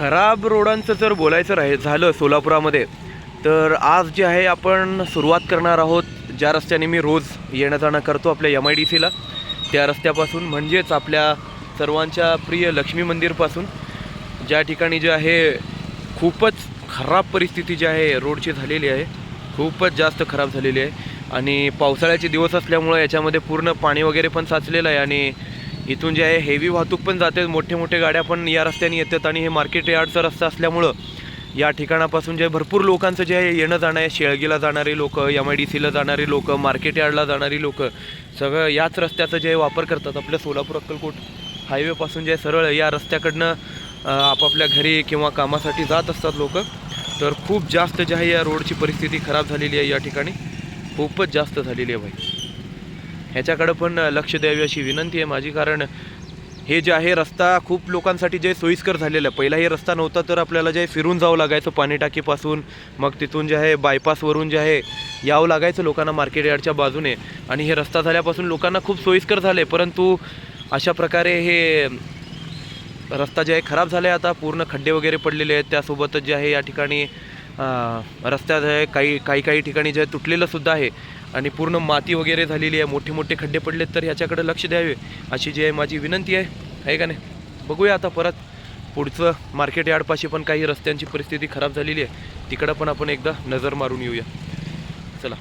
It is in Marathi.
खराब रोडांचं जर बोलायचं राहि झालं सोलापुरामध्ये तर आज जे आहे आपण सुरुवात करणार आहोत. ज्या रस्त्याने मी रोज येणं जाणं करतो आपल्या एम आय डी सीला त्या रस्त्यापासून म्हणजेच आपल्या सर्वांच्या प्रिय लक्ष्मी मंदिरपासून. ज्या ठिकाणी जे आहे खूपच खराब परिस्थिती जी आहे रोडची झालेली आहे. खूपच जास्त खराब झालेली आहे. आणि पावसाळ्याचे दिवस असल्यामुळं याच्यामध्ये पूर्ण पाणी वगैरे पण साचलेलं आहे आणि इथून जे आहे हेवी वाहतूक पण जाते. मोठे मोठे गाड्या पण या रस्त्याने येतात आणि हे मार्केट यार्डचा रस्ता असल्यामुळं या ठिकाणापासून जे भरपूर लोकांचं जे आहे येणं जाणं आहे. शेळगीला जाणारे लोक एम आय डी सीला जाणारे लोक मार्केट यार्डला जाणारी लोक सगळं याच रस्त्याचा जे वापर करतात आपल्या सोलापूर अक्कलकोट हायवेपासून जे सरळ या रस्त्याकडनं आपापल्या घरी किंवा कामासाठी जात असतात लोक. तर खूप जास्त जे आहे या रोडची परिस्थिती खराब झालेली आहे या ठिकाणी. खूपच जास्त झालेली आहे भाई. ह्याच्याकडं पण लक्ष द्यावी अशी विनंती आहे माझी कारण हे जे आहे रस्ता खूप लोकांसाठी जे सोयीस्कर झालेलं आहे. पहिला हे रस्ता नव्हता तर आपल्याला जे फिरून जावं लागायचं पाणी टाकीपासून मग तिथून जे आहे बायपासवरून जे आहे यावं लागायचं लोकांना मार्केट यार्डच्या बाजूने. आणि हे रस्ता झाल्यापासून लोकांना खूप सोयीस्कर झाले परंतु अशा प्रकारे हे रस्ता जे आहे खराब झाला आहे आता. पूर्ण खड्डे वगैरे पडलेले आहेत. त्यासोबतच जे आहे या ठिकाणी रस्त्यात आहे काही काही काही ठिकाणी जे आहे तुटलेलंसुद्धा आहे. आणि पूर्ण माती वगैरे झालेली आहे. मोठे मोठे खड्डे पडलेत तर ह्याच्याकडे लक्ष द्यावे. अशी जी आहे माझी विनंती आहे. आहे का नाही? बघूया आता परत. पुढचं मार्केट यार्डपाशी पण काही रस्त्यांची परिस्थिती खराब झालेली आहे. तिकडं पण आपण एकदा नजर मारून येऊया. चला.